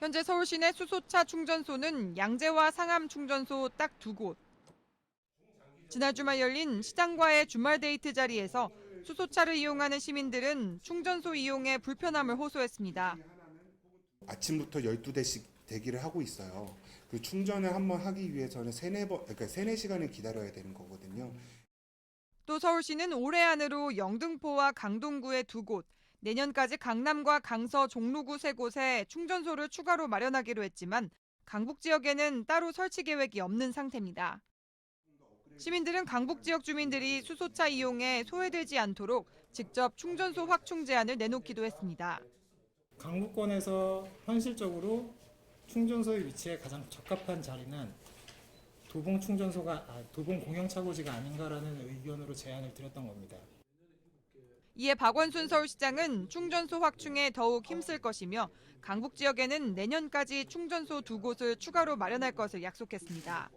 현재 서울 시내 수소차 충전소는 양재와 상암 충전소 딱 두 곳. 지난 주말 열린 시장과의 주말 데이트 자리에서 수소차를 이용하는 시민들은 충전소 이용에 불편함을 호소했습니다. 아침부터 12대씩 대기를 하고 있어요. 그 충전을 한번 하기 위해서는 세네 번, 그러니까 세네 시간을 기다려야 되는 거거든요. 또 서울시는 올해 안으로 영등포와 강동구의 두 곳, 내년까지 강남과 강서 종로구 세 곳에 충전소를 추가로 마련하기로 했지만 강북 지역에는 따로 설치 계획이 없는 상태입니다. 시민들은 강북 지역 주민들이 수소차 이용에 소외되지 않도록 직접 충전소 확충 제안을 내놓기도 했습니다. 강북권에서 현실적으로 충전소의 위치에 가장 적합한 자리는 도봉 충전소가 아, 도봉 공영차고지가 아닌가라는 의견으로 제안을 드렸던 겁니다. 이에 박원순 서울시장은 충전소 확충에 더욱 힘쓸 것이며 강북 지역에는 내년까지 충전소 두 곳을 추가로 마련할 것을 약속했습니다.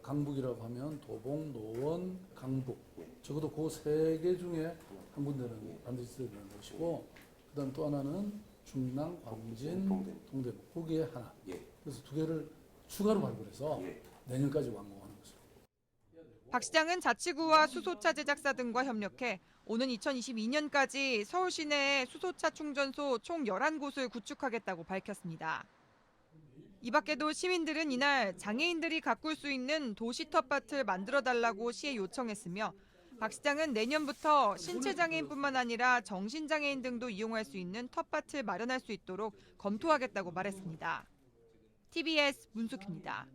강북이라고 하면 도봉, 노원, 강북. 적어도 그 세 개 중에 한 군데는 반드시 있어야 되는 것이고 그다음 또 하나는 중랑, 광진, 동대문. 거기에 하나. 그래서 두 개를 추가로 발굴해서 내년까지 완공하는 것으로 박 시장은 자치구와 수소차 제작사 등과 협력해 오는 2022년까지 서울 시내에 수소차 충전소 총 11곳을 구축하겠다고 밝혔습니다. 이 밖에도 시민들은 이날 장애인들이 가꿀 수 있는 도시 텃밭을 만들어 달라고 시에 요청했으며 박 시장은 내년부터 신체 장애인뿐만 아니라 정신 장애인 등도 이용할 수 있는 텃밭을 마련할 수 있도록 검토하겠다고 말했습니다. TBS 문숙입니다.